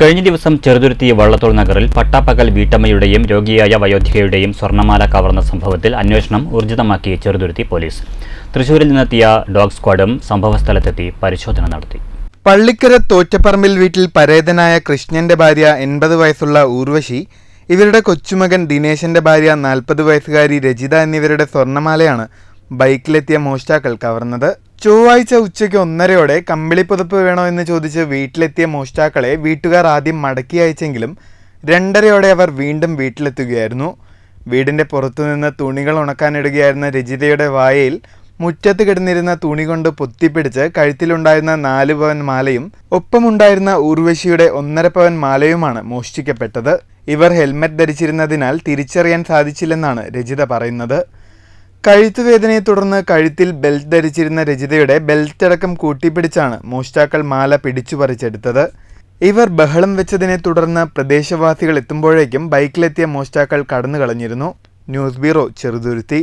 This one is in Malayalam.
കഴിഞ്ഞ ദിവസം ചെറുതുരുത്തി വള്ളത്തോൾ നഗറിൽ പട്ടാപ്പകൽ വീട്ടമ്മയുടെയും രോഗിയായ വയോധികയുടെയും സ്വർണമാല കവർന്ന സംഭവത്തിൽ അന്വേഷണം ഊർജിതമാക്കി ചെറുതുരുത്തി പോലീസ്. തൃശൂരിൽ നിന്നെത്തിയ ഡോഗ് സ്ക്വാഡും സംഭവസ്ഥലത്തെത്തി പരിശോധന നടത്തി. പള്ളിക്കര തോറ്റപ്പറമ്പിൽ വീട്ടിൽ പരേതനായ കൃഷ്ണന്റെ ഭാര്യ എൺപത് വയസ്സുള്ള ഊർവശി ഇവരുടെ കൊച്ചുമകൻ ദിനേശന്റെ ഭാര്യ നാൽപ്പത് വയസ്സുകാരി രജിത എന്നിവരുടെ സ്വർണമാലയാണ് ബൈക്കിലെത്തിയ മോഷ്ടാക്കൾ കവർന്നത്. ചൊവ്വാഴ്ച ഉച്ചയ്ക്ക് ഒന്നരയോടെ കമ്പിളി പുതപ്പ് വേണോ എന്ന് ചോദിച്ച് വീട്ടിലെത്തിയ മോഷ്ടാക്കളെ വീട്ടുകാർ ആദ്യം മടക്കി അയച്ചെങ്കിലും രണ്ടരയോടെ അവർ വീണ്ടും വീട്ടിലെത്തുകയായിരുന്നു. വീടിന്റെ പുറത്തുനിന്ന് തുണികൾ ഉണക്കാനിടുകയായിരുന്ന രജിതയുടെ വായയിൽ മുറ്റത്ത് കിടന്നിരുന്ന തുണി കൊണ്ട് പൊത്തിപ്പിടിച്ച് കഴുത്തിലുണ്ടായിരുന്ന നാല് പവൻ മാലയും ഒപ്പമുണ്ടായിരുന്ന ഊർവശിയുടെ ഒന്നര പവൻ മാലയുമാണ് മോഷ്ടിക്കപ്പെട്ടത്. ഇവർ ഹെൽമെറ്റ് ധരിച്ചിരുന്നതിനാൽ തിരിച്ചറിയാൻ സാധിച്ചില്ലെന്നാണ് രജിത പറയുന്നത്. കഴുത്തുവേദനയെ തുടർന്ന് കഴുത്തിൽ ബെൽറ്റ് ധരിച്ചിരുന്ന രജിതയുടെ ബെൽറ്റ് അടക്കം കൂട്ടിപ്പിടിച്ചാണ് മോഷ്ടാക്കൾ മാല പിടിച്ചു പറിച്ചെടുത്തത് ഇവർ ബഹളം വെച്ചതിനെ തുടർന്ന് പ്രദേശവാസികൾ എത്തുമ്പോഴേക്കും ബൈക്കിലെത്തിയ മോഷ്ടാക്കൾ കടന്നു കളഞ്ഞിരുന്നു ന്യൂസ് ബ്യൂറോ ചെറുതുരുത്തി.